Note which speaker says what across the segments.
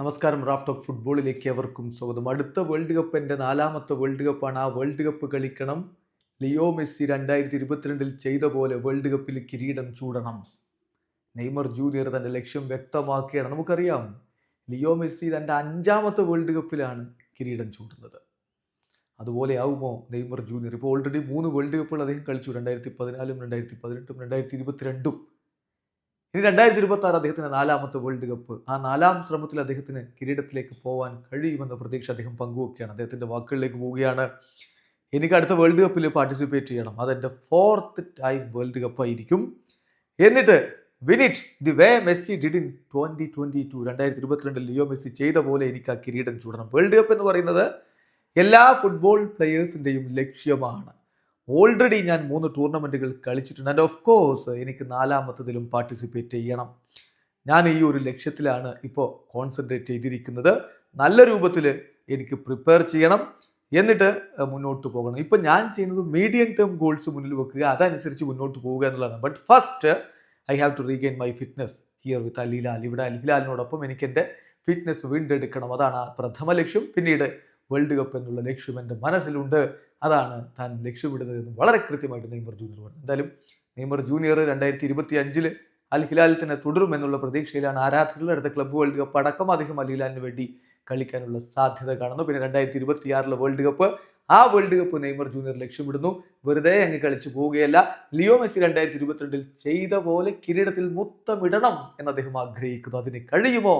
Speaker 1: നമസ്കാരം Raf talk ഫുട്ബോളിലേക്ക് എവർക്കും സ്വാഗതം. അടുത്ത വേൾഡ് കപ്പ് എന്റെ നാലാമത്തെ വേൾഡ് കപ്പാണ് ആ വേൾഡ് കപ്പ് കളിക്കണം. ലിയോ മെസ്സി രണ്ടായിരത്തി ഇരുപത്തിരണ്ടിൽ ചെയ്ത പോലെ വേൾഡ് കപ്പിൽ കിരീടം ചൂടണം. നെയ്മർ ജൂനിയർ തന്റെ ലക്ഷ്യം വ്യക്തമാക്കുകയാണ്. നമുക്കറിയാം ലിയോ മെസ്സി തന്റെ അഞ്ചാമത്തെ വേൾഡ് കപ്പിലാണ് കിരീടം ചൂടുന്നത്. അതുപോലെ ആവുമോ നെയ്മർ ജൂനിയർ? ഇപ്പോൾ ഓൾറെഡി മൂന്ന് വേൾഡ് കപ്പുകൾ അദ്ദേഹം കളിച്ചു. രണ്ടായിരത്തി പതിനാലും രണ്ടായിരത്തി പതിനെട്ടും രണ്ടായിരത്തി ഇരുപത്തിരണ്ടും ഇനി രണ്ടായിരത്തി ഇരുപത്തി ആറ് അദ്ദേഹത്തിന് നാലാമത്തെ വേൾഡ് കപ്പ് ആ നാലാം ശ്രമത്തിൽ അദ്ദേഹത്തിന് കിരീടത്തിലേക്ക് പോകാൻ കഴിയുമെന്ന പ്രതീക്ഷ അദ്ദേഹം പങ്കുവെക്കുകയാണ്. അദ്ദേഹത്തിന്റെ വാക്കുകളിലേക്ക് പോവുകയാണ്. എനിക്ക് അടുത്ത വേൾഡ് കപ്പിൽ പാർട്ടിസിപ്പേറ്റ് ചെയ്യണം. അതെന്റെ ഫോർത്ത് ടൈം വേൾഡ് കപ്പ് ആയിരിക്കും. എന്നിട്ട് win it the way Messi did in twenty twenty two രണ്ടായിരത്തി ഇരുപത്തിരണ്ടിൽ ലിയോ മെസ്സി ചെയ്ത പോലെ എനിക്ക് ആ കിരീടം ചൂടണം. വേൾഡ് കപ്പ് എന്ന് പറയുന്നത് എല്ലാ ഫുട്ബോൾ പ്ലെയേഴ്സിന്റെയും ലക്ഷ്യമാണ്. ഓൾറെഡി ഞാൻ മൂന്ന് ടൂർണമെന്റുകൾ കളിച്ചിട്ടുണ്ട്. ആൻഡ് ഓഫ് കോഴ്സ് എനിക്ക് നാലാമത്തതിലും പാർട്ടിസിപ്പേറ്റ് ചെയ്യണം. ഞാൻ ഈ ഒരു ലക്ഷ്യത്തിലാണ് ഇപ്പോൾ കോൺസെൻട്രേറ്റ് ചെയ്തിരിക്കുന്നത്. നല്ല രൂപത്തിൽ എനിക്ക് പ്രിപ്പയർ ചെയ്യണം. എന്നിട്ട് മുന്നോട്ട് പോകണം. ഇപ്പം ഞാൻ ചെയ്യുന്നത് മീഡിയം ടേം ഗോൾസ് മുന്നിൽ വെക്കുക. അതനുസരിച്ച് മുന്നോട്ട് പോവുക എന്നുള്ളതാണ്. But first I have to regain my fitness here with Al Hilal ഇവിടെ അലിഹിലാലിനോടൊപ്പം എനിക്ക് എന്റെ ഫിറ്റ്നസ് വീണ്ടെടുക്കണം. അതാണ് ആ പ്രഥമ ലക്ഷ്യം. പിന്നീട് വേൾഡ് കപ്പ് എന്നുള്ള ലക്ഷ്യം എന്റെ മനസ്സിലുണ്ട്. അതാണ് താൻ ലക്ഷ്യമിടുന്നത് എന്ന് വളരെ കൃത്യമായിട്ട് നെയ്മർ ജൂനിയർ പറഞ്ഞു. എന്തായാലും നെയ്മർ ജൂനിയർ രണ്ടായിരത്തി ഇരുപത്തി അഞ്ചിൽ അൽ ഹിലാലിൽ തന്നെ തുടരും എന്നുള്ള പ്രതീക്ഷയിലാണ് ആരാധകരുടെ അടുത്ത ക്ലബ്ബ് വേൾഡ് കപ്പ് അടക്കം അദ്ദേഹം അൽ ഹിലാലിന് വേണ്ടി കളിക്കാനുള്ള സാധ്യത കാണുന്നു. പിന്നെ രണ്ടായിരത്തി ഇരുപത്തി ആറിലെ വേൾഡ് കപ്പ് ആ വേൾഡ് കപ്പ് നെയ്മർ ജൂനിയർ ലക്ഷ്യമിടുന്നു. വെറുതെ അങ്ങ് കളിച്ചു പോവുകയല്ല ലിയോ മെസ്സി രണ്ടായിരത്തി ഇരുപത്തിരണ്ടിൽ ചെയ്ത പോലെ കിരീടത്തിൽ മുത്തമിടണം എന്ന് അദ്ദേഹം ആഗ്രഹിക്കുന്നു. അതിന് കഴിയുമോ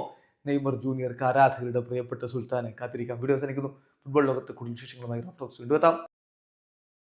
Speaker 1: നെയ്മർ ജൂനിയർക്ക് ആരാധകരുടെ പ്രിയപ്പെട്ട സുൽത്താനെ കാത്തിരിക്കാം. വീഡിയോ അവസാനിക്കുന്നു. ഫുട്ബോൾ ലോകത്തെ കൂടുതൽ വിശേഷങ്ങളുമായി റഫ്ലോക്സ് വീണ്ടും എത്താം.